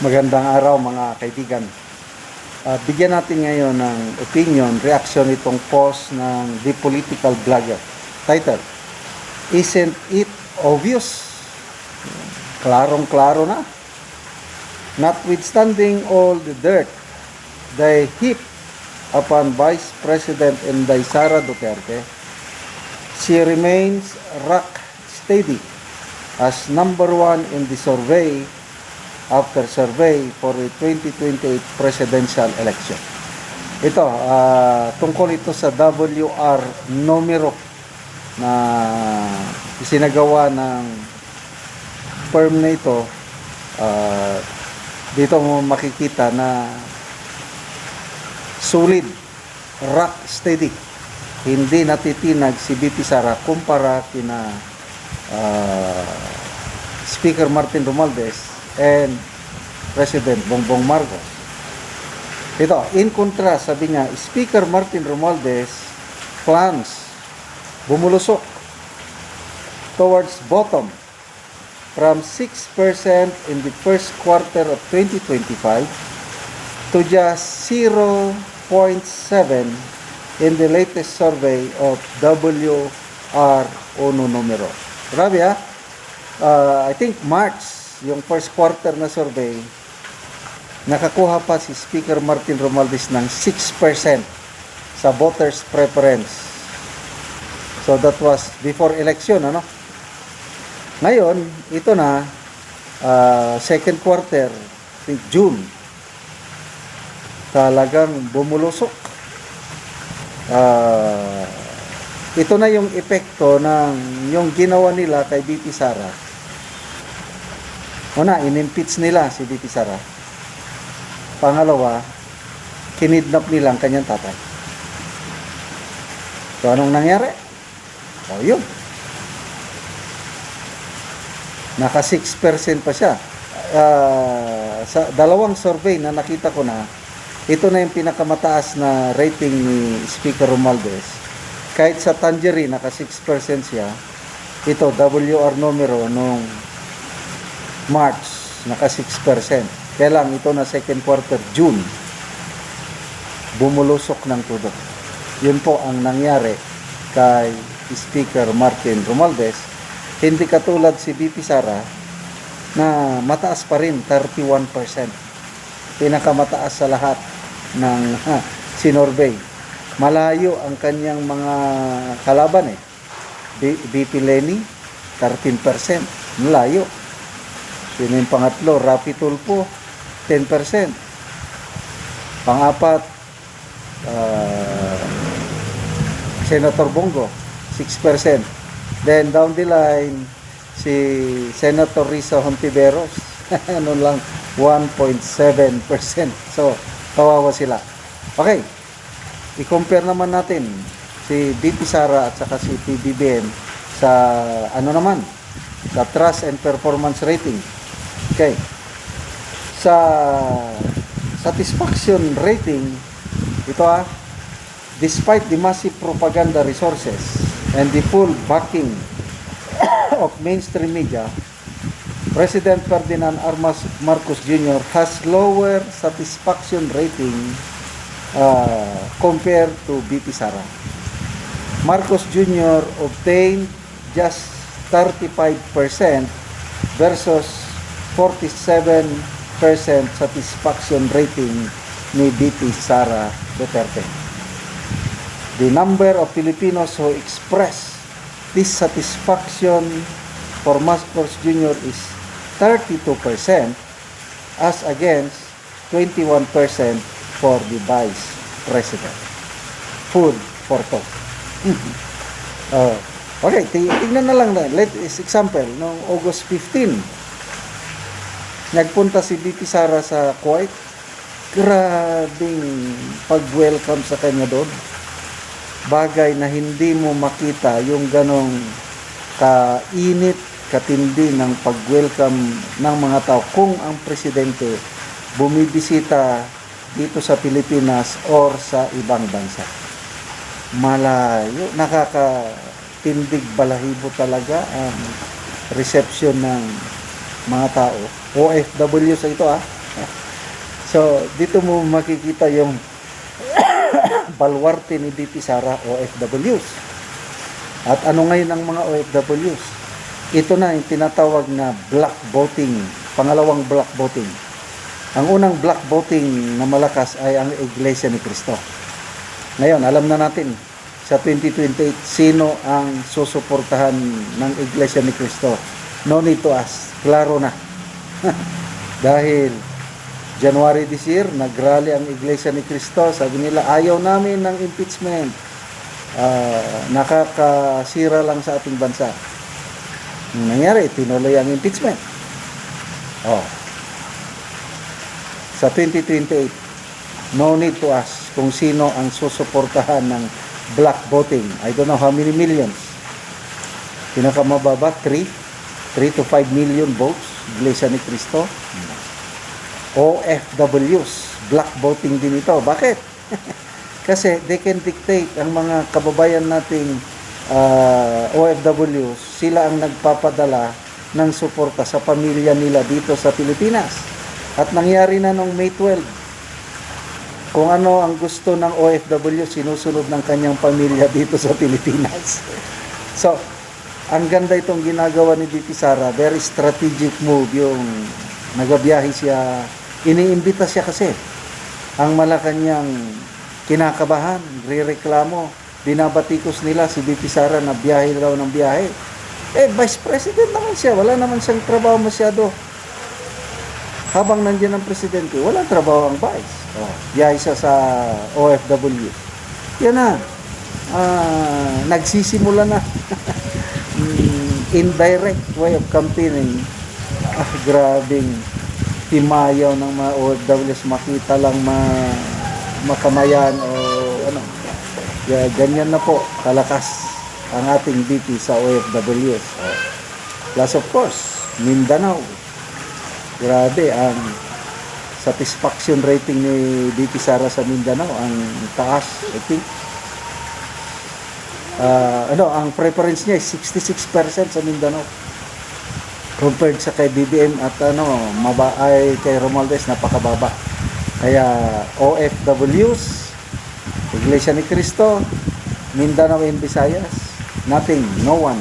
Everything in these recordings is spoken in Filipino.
Magandang araw mga kaibigan. Ah, bigyan natin ngayon ng opinion, reaction itong post ng The Political Blogger. Title, Isn't it obvious? Klarong-klaro na. Notwithstanding all the dirt they heap upon Vice President Inday Sara Duterte, she remains rock steady as number one in the survey after survey for the 2028 presidential election. Ito, ah, tungkol ito sa WR numero na isinagawa ng firm na ito. Ah, dito mo makikita na solid, rock steady. Hindi natitinag si BP Sara kumpara kina ah, Speaker Martin Romualdez and President Bongbong Marcos. Ito, in contrast, sabi niya, Speaker Martin Romualdez plans bumulusok towards bottom from 6% in the first quarter of 2025 to just 0.7 in the latest survey of WR Uno Numero. Grabe ah. Uh, I think March, yung first quarter na survey, nakakuha pa si Speaker Martin Romualdez ng 6% sa voters preference. So that was before election, ano? Ngayon, ito na, ah, second quarter, think June, talagang bumulusok. Ah, ito na yung epekto ng yung ginawa nila kay BP Sara. Una, inimpeach nila si BP Sara. Pangalawa, kinidnap nila ang kanyang tatay. So, anong nangyari? O, yun. Naka 6% pa siya. Ah, sa dalawang survey na nakita ko na, ito na yung pinakamataas na rating ni Speaker Romualdez. Kahit sa Tangerine, naka 6% siya. Ito, WR numero nung March, naka 6%. Kaya lang, ito na second quarter, June, bumulusok ng tudo. Yun po ang nangyari kay Speaker Martin Romualdez. Hindi katulad si BP Sara na mataas pa rin, 31%. Pinakamataas sa lahat ng ha, sinorvey. Malayo ang kanyang mga kalaban eh. BP Lenny, 13%. Malayo. Sino yung pangatlo? Rapi Tulfo, 10%. Pangapat, ah, Senator Bongo, 6%. Then down the line, si Senator Risa Hontiveros, ano lang, 1.7%. So, kawawa sila. Okay, i-compare naman natin si BP Sara at saka si PBBM sa ano naman, sa trust and performance rating. Okay. Sa satisfaction rating, ito ah, despite the massive propaganda resources and the full backing of mainstream media, President Ferdinand Armas Marcos Jr. has lower satisfaction rating uh, compared to BP Sara. Marcos Jr. obtained just 35% versus 47% satisfaction rating ni BP Sara Duterte. The number of Filipinos who express dissatisfaction for Marcos Jr. is 32% as against 21% for the Vice President. Food for thought. Oh, okay, ti- tingnan na lang na. Let is example, noong August 15, nagpunta si BP Sara sa Kuwait. Grabing pag-welcome sa kanya doon. Bagay na hindi mo makita yung ganong kainit, katindi ng pag-welcome ng mga tao kung ang presidente bumibisita dito sa Pilipinas or sa ibang bansa. Malayo, nakakatindig balahibo talaga ang reception ng mga tao. OFW sa ito ah. so, dito mo makikita yung balwarte ni DP Sara OFWs. At ano ngayon ang mga OFWs? Ito na yung tinatawag na black voting, pangalawang black voting. Ang unang black voting na malakas ay ang Iglesia ni Cristo. Ngayon, alam na natin sa 2028 sino ang susuportahan ng Iglesia ni Cristo. No need to ask. Klaro na. Dahil January this year, nagrally ang Iglesia ni Cristo. Sabi nila, ayaw namin ng impeachment. Ah, nakakasira lang sa ating bansa. Ang nangyari, tinuloy ang impeachment. Oh. Sa 2028, no need to ask kung sino ang susuportahan ng black voting. I don't know how many millions. Pinakamababa, 3, 3 to 5 million votes, Iglesia ni Cristo. OFWs, black voting din ito. Bakit? Kasi they can dictate ang mga kababayan nating ah, OFWs, sila ang nagpapadala ng suporta sa pamilya nila dito sa Pilipinas. At nangyari na nung May 12, kung ano ang gusto ng OFW, sinusunod ng kanyang pamilya dito sa Pilipinas. So, ang ganda itong ginagawa ni DP Sara, very strategic move yung nagabiyahe siya, iniimbita siya kasi ang Malacanang kinakabahan, rireklamo, binabatikos nila si DP Sara na biyahe daw ng biyahe. Eh, Vice President naman siya, wala naman siyang trabaho masyado habang nandiyan ang presidente, wala trabaho ang vice. Oh, biyahe siya sa OFW. Yan na. Ah, nagsisimula na. Indirect way of campaigning. Ah, grabing himayaw ng mga OFWs makita lang ma makamayan o ano. Yeah, ganyan na po kalakas ang ating BP sa OFWs. Oh. Plus of course, Mindanao, grabe ang satisfaction rating ni DP Sara sa Mindanao ang taas I think Ah, ano ang preference niya is 66% sa Mindanao. Compared sa kay BBM at ano maba ay kay Romualdez napakababa. Kaya OFWs Iglesia ni Cristo Mindanao and Visayas nothing no one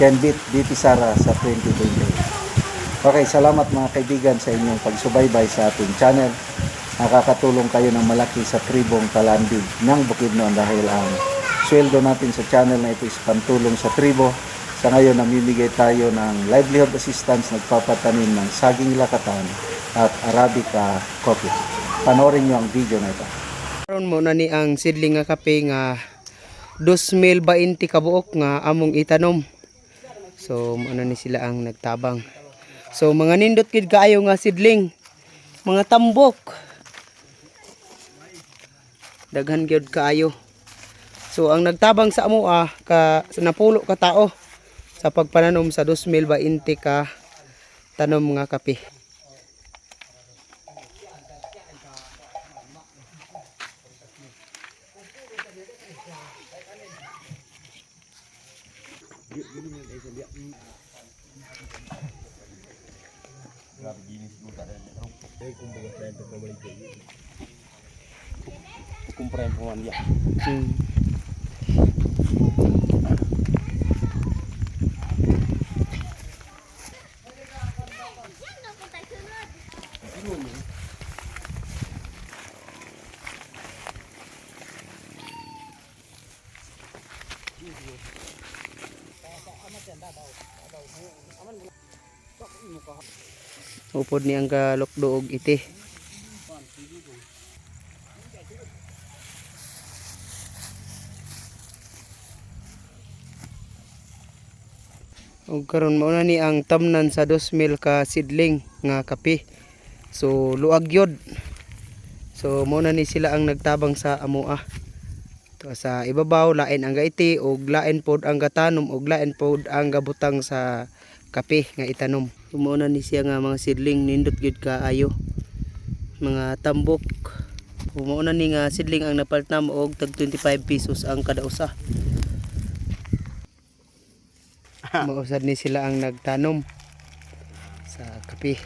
can beat DP Sara sa 2028 Okay, salamat mga kaibigan sa inyong pagsubaybay sa ating channel. Nakakatulong kayo ng malaki sa tribong Kalandi ng Bukidnon dahil ang sweldo natin sa channel na ito is pantulong sa tribo. Sa ngayon, namimigay tayo ng livelihood assistance, nagpapatanim ng saging lakatan at Arabica coffee. Panorin nyo ang video na ito. Karon mo na ni ang sidling nga kape nga 2020 kabuok nga among itanom. So ano ni sila ang nagtabang. So mga nindot kid kaayo nga sidling. Mga tambok. Daghan gyud kaayo. So ang nagtabang sa amo ah ka napulo ka tao sa pagpananom sa 2020 ka tanom nga kape. Hmm. Upod ni ang kalokdoog iti. Og karon na ni ang tamnan sa 2000 ka sidling nga kape. So luag yod. So na ni sila ang nagtabang sa amoa. To sa ibabaw lain ang gaiti og lain pod ang gatanom og lain pod ang gabutang sa kape nga itanom. Na ni siya nga mga sidling nindot gyud ka ayo. Mga tambok. Na ni nga sidling ang napaltam og tag 25 pesos ang kada usa. Mausad ni sila ang nagtanom sa kape.